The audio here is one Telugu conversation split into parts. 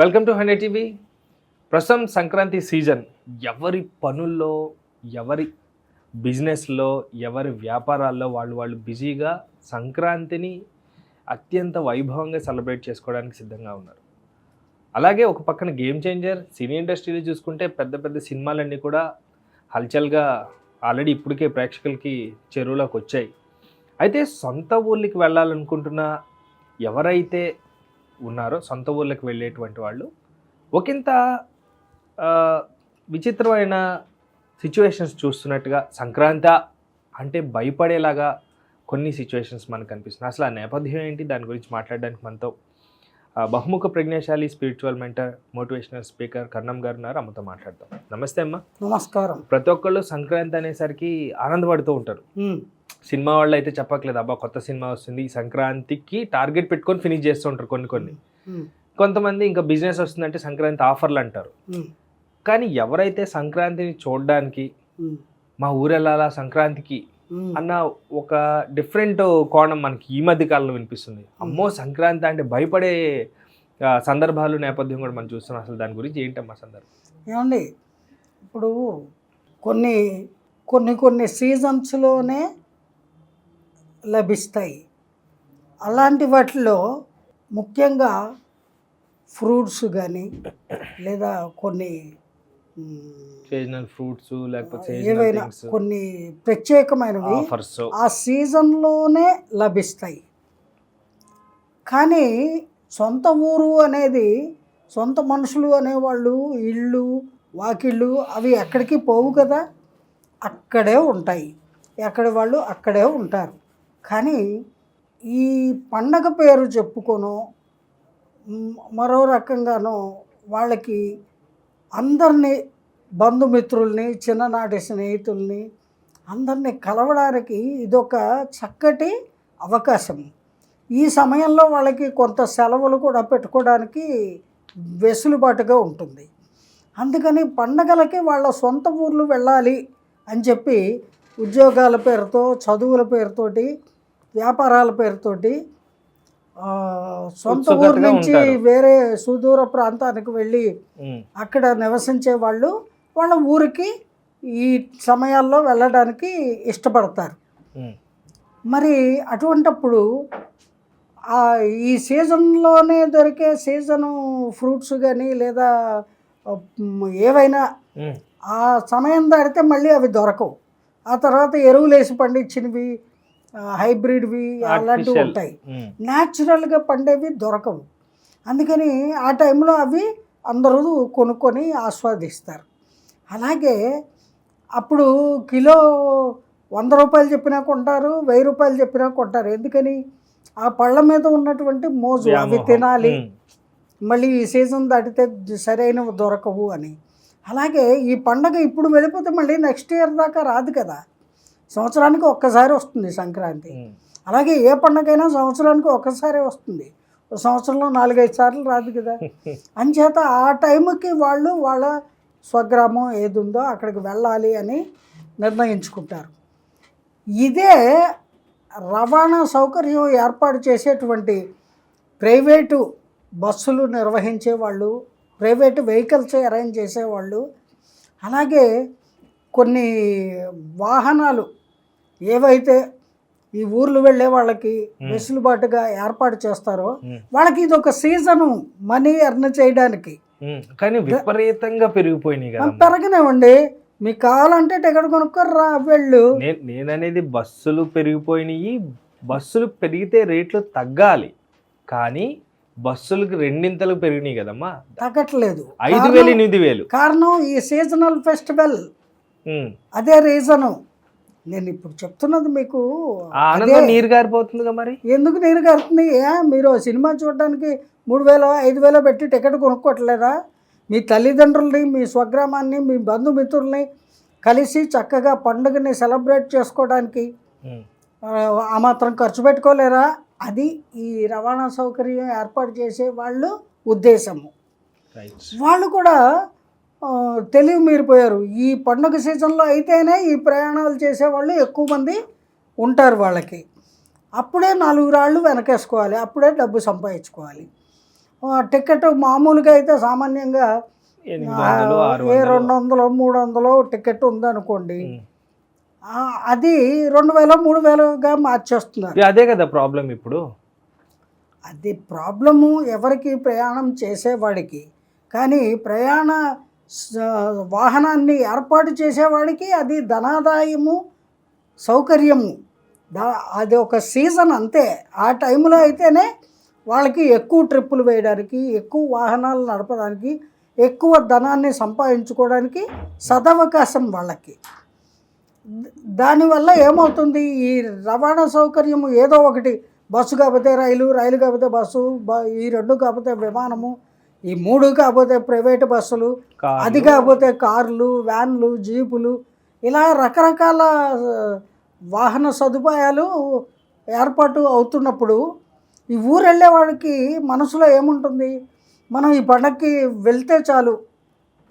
Welcome to hundred TV. ప్రస్తుతం సంక్రాంతి సీజన్. ఎవరి పనుల్లో ఎవరి బిజినెస్లో ఎవరి వ్యాపారాల్లో వాళ్ళు వాళ్ళు బిజీగా సంక్రాంతిని అత్యంత వైభవంగా సెలబ్రేట్ చేసుకోవడానికి సిద్ధంగా ఉన్నారు. అలాగే ఒక పక్కన గేమ్ చేంజర్ సినీ ఇండస్ట్రీలో చూసుకుంటే పెద్ద పెద్ద సినిమాలన్నీ కూడా హల్చల్గా ఆల్రెడీ ఇప్పటికే ప్రేక్షకులకి చెరువులోకి వచ్చాయి. అయితే సొంత ఊళ్ళకి వెళ్ళాలనుకుంటున్న ఎవరైతే ఉన్నారో సొంత ఊళ్ళకి వెళ్ళేటువంటి వాళ్ళు. ఒకంత విచిత్రమైన సిచ్యువేషన్స్ చూస్తున్నట్టుగా సంక్రాంతి అంటే భయపడేలాగా కొన్ని సిచ్యువేషన్స్ మనకు కనిపిస్తున్నాయి అసలు ఆ నేపథ్యం ఏంటి? దాని గురించి మాట్లాడడానికి మనతో బహుముఖ ప్రజ్ఞాశాలి spiritual mentor motivational speaker Kannam గారు ఉన్నారు. అమ్మతో మాట్లాడతాం నమస్తే అమ్మ. నమస్కారం. ప్రతి ఒక్కళ్ళు సంక్రాంతి అనేసరికి ఆనందపడుతూ ఉంటారు. సినిమా వాళ్ళు అయితే చెప్పట్లేదు అబ్బా కొత్త సినిమా వస్తుంది ఈ సంక్రాంతికి టార్గెట్ పెట్టుకొని ఫినిష్ చేస్తూ ఉంటారు కొన్ని. కొన్ని కొంతమంది ఇంకా బిజినెస్ వస్తుందంటే సంక్రాంతి ఆఫర్లు అంటారు. కానీ ఎవరైతే సంక్రాంతిని చూడడానికి మా ఊరు వెళ్ళాలా సంక్రాంతికి. అన్న ఒక డిఫరెంట్ కోణం మనకి ఈ మధ్య కాలంలో వినిపిస్తుంది. అమ్మో సంక్రాంతి అంటే భయపడే సందర్భాలు నేపథ్యం కూడా మనం చూస్తున్నాం. అసలు దాని గురించి ఏంటమ్మా సందర్భం? ఏమండి ఇప్పుడు కొన్ని కొన్ని కొన్ని సీజన్స్లోనే లభిస్తాయి. అలాంటి వాటిలో ముఖ్యంగా ఫ్రూట్స్ కానీ లేదా కొన్ని సీజనల్ ఫ్రూట్స్ లేకపోతే ఏవైనా కొన్ని ప్రత్యేకమైనవి ఆ సీజన్లోనే లభిస్తాయి. కానీ సొంత ఊరు అనేది సొంత మనుషులు అనేవాళ్ళు ఇళ్ళు వాకిళ్ళు అవి ఎక్కడికి పోవు కదా అక్కడే ఉంటాయి. ఎక్కడి వాళ్ళు అక్కడే ఉంటారు. కానీ ఈ పండగ పేరు చెప్పుకొనో మరో రకంగానో వాళ్ళకి అందరినీ బంధుమిత్రుల్ని చిన్ననాటి స్నేహితుల్ని అందరినీ కలవడానికి ఇదొక చక్కటి అవకాశం. ఈ సమయంలో వాళ్ళకి కొంత సెలవులు కూడా పెట్టుకోవడానికి వెసులుబాటుగా ఉంటుంది. అందుకని పండగలకి వాళ్ళ సొంత ఊర్లు వెళ్ళాలి అని చెప్పి ఉద్యోగాల పేరుతో చదువుల పేరుతోటి వ్యాపారాల పేరుతోటి సొంత ఊరు నుంచి. వేరే సుదూర ప్రాంతానికి వెళ్ళి అక్కడ నివసించే వాళ్ళు వాళ్ళ ఊరికి ఈ సమయాల్లో వెళ్ళడానికి ఇష్టపడతారు. మరి అటువంటప్పుడు ఈ సీజన్లోనే దొరికే సీజను ఫ్రూట్స్ కానీ లేదా ఏవైనా ఆ సమయం దాటితే మళ్ళీ అవి దొరకవు. ఆ తర్వాత ఎరువులు వేసి పండించినవి హైబ్రిడ్వి అలాంటివి. ఉంటాయి. న్యాచురల్గా పండేవి దొరకవు. అందుకని ఆ టైంలో అవి అందరూ కొనుక్కొని ఆస్వాదిస్తారు. అలాగే అప్పుడు కిలో వంద రూపాయలు చెప్పినా కొంటారు వెయ్యి రూపాయలు చెప్పినా కొంటారు. ఎందుకని? ఆ పళ్ళ మీద ఉన్నటువంటి మోజు అవి తినాలి. మళ్ళీ ఈ సీజన్ దాటితే సరైనవి దొరకవు అని. అలాగే ఈ పండగ ఇప్పుడు వెళ్ళిపోతే మళ్ళీ నెక్స్ట్ ఇయర్ దాకా రాదు కదా. సంవత్సరానికి ఒక్కసారి వస్తుంది సంక్రాంతి. అలాగే ఏ పండగైనా సంవత్సరానికి ఒక్కసారే వస్తుంది. ఒక సంవత్సరంలో నాలుగైదు సార్లు రాదు కదా. అంచేత ఆ టైంకి వాళ్ళు వాళ్ళ స్వగ్రామం ఏది ఉందో అక్కడికి వెళ్ళాలి అని నిర్ణయించుకుంటారు. ఇదే రవాణా సౌకర్యం ఏర్పాటు చేసేటువంటి ప్రైవేటు బస్సులు నిర్వహించే వాళ్ళు ప్రైవేటు వెహికల్స్ అరేంజ్ చేసేవాళ్ళు అలాగే కొన్ని వాహనాలు ఏవైతే ఈ ఊర్లు వెళ్ళే వాళ్ళకి వెసులుబాటుగా ఏర్పాటు చేస్తారో వాళ్ళకి ఇది ఒక సీజను మనీ ఎర్న్ చేయడానికి. కానీ విపరీతంగా పెరిగిపోయినాయి కదా పెరగనివ్వండి మీకు కావాలంటే టికెట్ కొనుక్కొని రా వెళ్ళు. నేను నేననేది బస్సులు పెరిగిపోయినాయి. బస్సులు పెరిగితే రేట్లు తగ్గాలి. కానీ బస్సులకి రెండింతలు పెరిగినాయి కదమ్మా. తగ్గట్లేదు. ఐదు వేలు ఎనిమిది వేలు. కారణం ఈ సీజనల్ ఫెస్టివల్. అదే రీజను నేను ఇప్పుడు చెప్తున్నది మీకు ఆనందం నీరు గారిపోతుందిగా మరి? ఎందుకు నీరు కడుతుంది ఏ మీరు సినిమా చూడడానికి మూడు వేలు ఐదు వేలు పెట్టి టికెట్ కొనుక్కోవట్లేదా? మీ తల్లిదండ్రుల్ని మీ స్వగ్రామాన్ని మీ బంధుమిత్రుల్ని కలిసి చక్కగా పండుగని సెలబ్రేట్ చేసుకోవడానికి. ఆ, మాత్రం ఖర్చు పెట్టుకోలేరా? అది ఈ రవాణా సౌకర్యం ఏర్పాటు చేసే వాళ్ళు ఉద్దేశము. వాళ్ళు కూడా తెలివి మీరిపోయారు. ఈ పండుగ సీజన్లో అయితేనే ఈ ప్రయాణాలు చేసేవాళ్ళు ఎక్కువ మంది ఉంటారు వాళ్ళకి. అప్పుడే నాలుగు రాళ్ళు వెనకేసుకోవాలి అప్పుడే డబ్బు సంపాదించుకోవాలి. టికెట్ మామూలుగా అయితే సామాన్యంగా ఏ రెండు వందలు మూడు వందలు టికెట్ ఉందనుకోండి అది రెండు వేలు మూడు వేలుగా మార్చేస్తున్నారు. అదే కదా ప్రాబ్లం ఇప్పుడు. అది ప్రాబ్లము ఎవరికి ప్రయాణం చేసేవాడికి. కానీ ప్రయాణ వాహనాన్ని ఏర్పాటు చేసేవాడికి అది ధనాదాయము సౌకర్యము. దా అది ఒక సీజన్ అంతే. ఆ టైంలో అయితేనే వాళ్ళకి ఎక్కువ ట్రిప్పులు వేయడానికి ఎక్కువ వాహనాలు నడపడానికి ఎక్కువ ధనాన్ని సంపాదించుకోవడానికి సదవకాశం వాళ్ళకి. దానివల్ల ఏమవుతుంది? ఈ రవాణా సౌకర్యము ఏదో ఒకటి బస్సు కాకపోతే రైలు రైలు కాకపోతే బస్సు బ- ఈ రెండు కాకపోతే విమానము ఈ మూడు కాకపోతే ప్రైవేట్ బస్సులు. అది కాకపోతే కార్లు వ్యాన్లు జీపులు ఇలా రకరకాల వాహన సదుపాయాలు ఏర్పాటు అవుతున్నప్పుడు ఈ ఊరు వెళ్ళేవాడికి మనసులో ఏముంటుంది? మనం ఈ పండగకి వెళ్తే చాలు.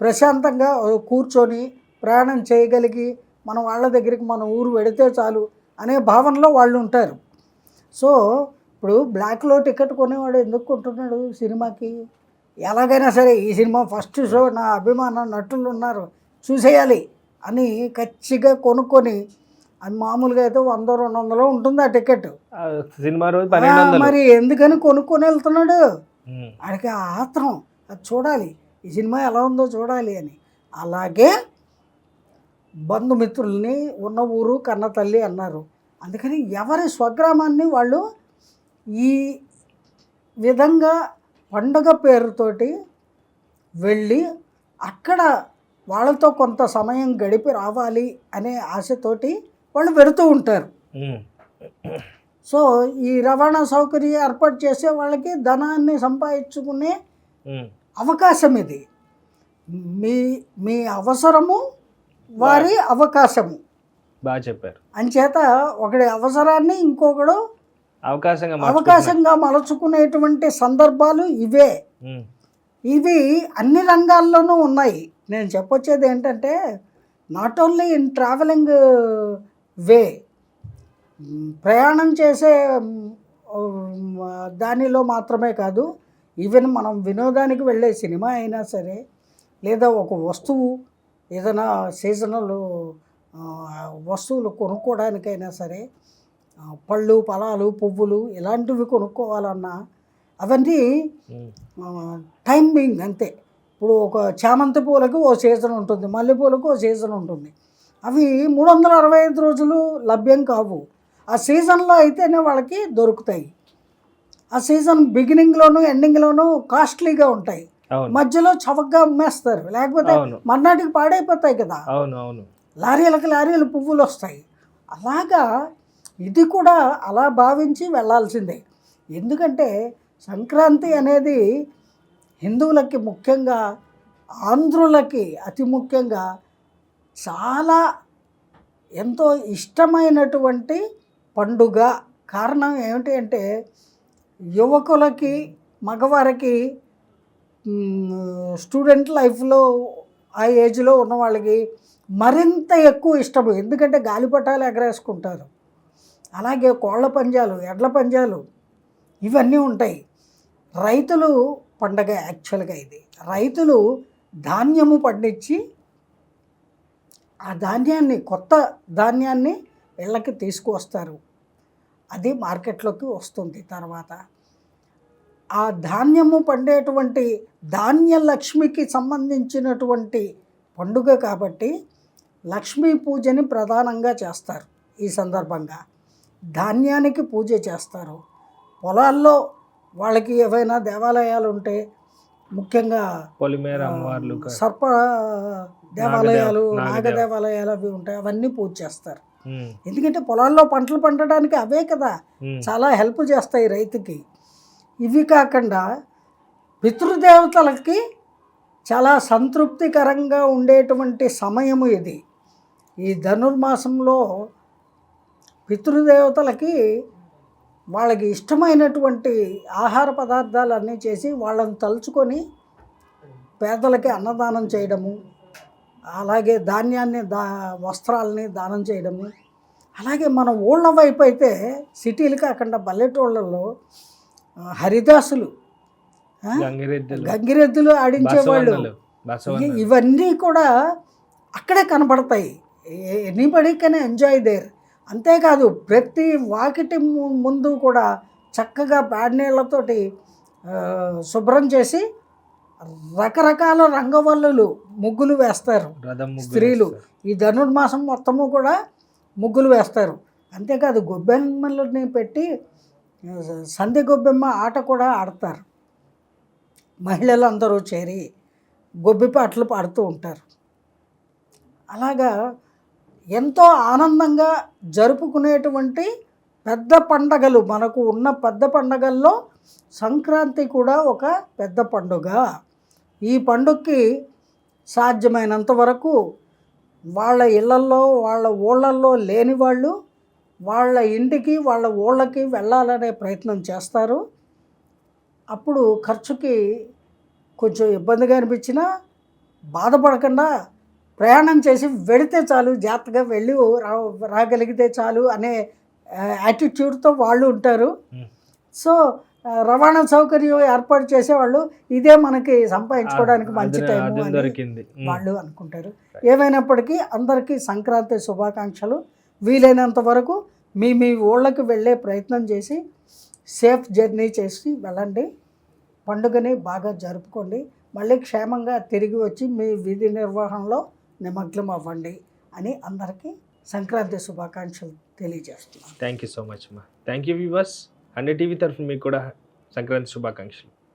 ప్రశాంతంగా కూర్చొని ప్రయాణం చేయగలిగి మన వాళ్ళ దగ్గరికి మన ఊరు వెడితే చాలు అనే భావనలో వాళ్ళు ఉంటారు. సో ఇప్పుడు బ్లాక్లో టికెట్ కొనేవాడు ఎందుకు కొంటున్నాడు సినిమాకి? ఎలాగైనా సరే ఈ సినిమా ఫస్ట్ షో నా అభిమాన నటులు ఉన్నారు. చూసేయాలి అని ఖచ్చితంగా కొనుక్కొని అది మామూలుగా అయితే వంద రెండు వందలు ఉంటుంది ఆ టికెట్. సినిమా రోజు మరి ఎందుకని కొనుక్కొని వెళ్తున్నాడు. ఆడికి ఆత్రం అది చూడాలి. ఈ సినిమా ఎలా ఉందో చూడాలి అని. అలాగే బంధుమిత్రుల్ని ఉన్న ఊరు కన్న తల్లి అన్నారు. అందుకని ఎవరి స్వగ్రామాన్ని వాళ్ళు ఈ విధంగా పండగ పేరుతోటి వెళ్ళి అక్కడ వాళ్ళతో కొంత సమయం గడిపి రావాలి అనే ఆశతోటి వాళ్ళు వెళుతూ ఉంటారు. సో ఈ రవాణా సౌకర్యం ఏర్పాటు చేసే వాళ్ళకి ధనాన్ని సంపాదించుకునే. అవకాశం ఇది మీ మీ అవసరము వారి అవకాశము బాగా చెప్పారు అంచేత ఒకడి అవసరాన్ని ఇంకొకడు అవకాశంగా. అవకాశంగా మలుచుకునేటువంటి సందర్భాలు ఇవే. ఇవి అన్ని రంగాల్లోనూ ఉన్నాయి నేను చెప్పొచ్చేది ఏంటంటే not only in travelling way ప్రయాణం చేసే దానిలో మాత్రమే కాదు ఈవెన్ మనం వినోదానికి వెళ్ళే సినిమా అయినా సరే లేదా ఒక వస్తువు ఏదైనా సీజనల్ వస్తువులు కొనుక్కోవడానికైనా సరే పళ్ళు ఫలాలు పువ్వులు ఇలాంటివి కొనుక్కోవాలన్నా అవన్నీ. టైమింగ్ అంతే. ఇప్పుడు ఒక చామంతి పూలకు ఓ సీజన్ ఉంటుంది మల్లెపూలకు ఓ సీజన్ ఉంటుంది. అవి మూడు వందల అరవై ఐదు రోజులు లభ్యం కావు. ఆ సీజన్లో అయితేనే వాళ్ళకి దొరుకుతాయి. ఆ సీజన్ బిగినింగ్లోను ఎండింగ్లోను కాస్ట్లీగా ఉంటాయి. మధ్యలో చవకగా అమ్మేస్తారు. లేకపోతే. మర్నాటికి పాడైపోతాయి కదా. లారీలకు లారీలు పువ్వులు వస్తాయి. అలాగా ఇది కూడా అలా భావించి వెళ్ళాల్సిందే ఎందుకంటే సంక్రాంతి అనేది హిందువులకి ముఖ్యంగా ఆంధ్రులకి అతి ముఖ్యంగా చాలా ఎంతో ఇష్టమైనటువంటి పండుగ. కారణం ఏమిటి అంటే యువకులకి మగవారికి స్టూడెంట్ లైఫ్లో ఆ ఏజ్లో ఉన్న వాళ్ళకి మరింత ఎక్కువ ఇష్టము. ఎందుకంటే గాలిపటాలు ఎగరేసుకుంటారు. అలాగే కోళ్ళ పంజాలు ఎడ్ల పంజాలు ఇవన్నీ ఉంటాయి. రైతులు పండగ యాక్చువల్గా ఇది. రైతులు ధాన్యము పండించి ఆ ధాన్యాన్ని కొత్త ధాన్యాన్ని ఇళ్ళకి తీసుకువస్తారు. అది మార్కెట్లోకి వస్తుంది తర్వాత. ఆ ధాన్యము పండేటువంటి ధాన్య లక్ష్మికి సంబంధించినటువంటి పండుగ కాబట్టి లక్ష్మీ పూజని ప్రధానంగా చేస్తారు ఈ సందర్భంగా. ధాన్యానికి పూజ చేస్తారు. పొలాల్లో వాళ్ళకి ఏవైనా దేవాలయాలు ఉంటే ముఖ్యంగా సర్ప దేవాలయాలు నాగ దేవాలయాలు అవి ఉంటాయి అవన్నీ పూజ చేస్తారు. ఎందుకంటే పొలాల్లో పంటలు పండడానికి అవే కదా. చాలా హెల్ప్ చేస్తాయి రైతుకి. ఇవి కాకుండా పితృదేవతలకి చాలా సంతృప్తికరంగా ఉండేటువంటి సమయము ఇది. ఈ ధనుర్మాసంలో పితృదేవతలకి వాళ్ళకి ఇష్టమైనటువంటి ఆహార పదార్థాలు అన్నీ చేసి వాళ్ళని తలుచుకొని పేదలకి అన్నదానం చేయడము అలాగే ధాన్యాన్ని దా వస్త్రాలని దానం చేయడము. అలాగే మన ఊళ్ళ వైపు అయితే సిటీలు కాకుండా పల్లెటూళ్ళల్లో ఆ, హరిదాసులు? గంగిరెద్దులు ఆడించేవాళ్ళు. ఇవన్నీ కూడా అక్కడే కనబడతాయి ఎనీబడి కెన్ ఎంజాయ్ దేర్. అంతేకాదు ప్రతి వాకిటి ముందు కూడా చక్కగా బ్యాడ్ నీళ్ళతోటి శుభ్రం చేసి రకరకాల రంగవల్లులు ముగ్గులు వేస్తారు. స్త్రీలు. ఈ ధనుర్మాసం మొత్తము కూడా ముగ్గులు వేస్తారు. అంతేకాదు గొబ్బెమ్మలని పెట్టి ఆ, సంధ్య గొబ్బెమ్మ ఆట కూడా ఆడతారు. మహిళలు అందరూ చేరి గొబ్బి పాటలు పాడుతూ ఉంటారు. అలాగా ఎంతో ఆనందంగా జరుపుకునేటువంటి పెద్ద పండగలు మనకు ఉన్న పెద్ద పండగల్లో సంక్రాంతి కూడా ఒక పెద్ద పండుగ. ఈ పండుగకి సాధ్యమైనంత వరకు వాళ్ళ ఇళ్ళల్లో వాళ్ళ ఊళ్ళల్లో లేని వాళ్ళు వాళ్ళ ఇంటికి వాళ్ళ ఊళ్ళకి వెళ్ళాలనే ప్రయత్నం చేస్తారు. అప్పుడు ఖర్చుకి కొంచెం ఇబ్బందిగా అనిపించినా బాధపడకుండా ప్రయాణం చేసి వెళితే చాలు జాగ్రత్తగా వెళ్ళి రా రాగలిగితే చాలు అనే యాటిట్యూడ్తో వాళ్ళు ఉంటారు. సో రవాణా సౌకర్యం ఏర్పాటు చేసేవాళ్ళు ఇదే మనకి సంపాదించుకోవడానికి మంచి టైం దొరికింది. వాళ్ళు అనుకుంటారు. ఏమైనప్పటికీ అందరికీ సంక్రాంతి శుభాకాంక్షలు. వీలైనంత వరకు మీ మీ ఊళ్ళకి వెళ్ళే ప్రయత్నం చేసి సేఫ్ జర్నీ చేసి వెళ్ళండి. పండుగని బాగా జరుపుకోండి. మళ్ళీ క్షేమంగా తిరిగి వచ్చి మీ విధి నిర్వహణలో నిమగ్నం అవ్వండి అని అందరికీ సంక్రాంతి శుభాకాంక్షలు తెలియజేస్తున్నాను. థ్యాంక్ యూ సో మచ్ మా thank you viewers hundred TV తరఫున మీకు కూడా సంక్రాంతి శుభాకాంక్షలు.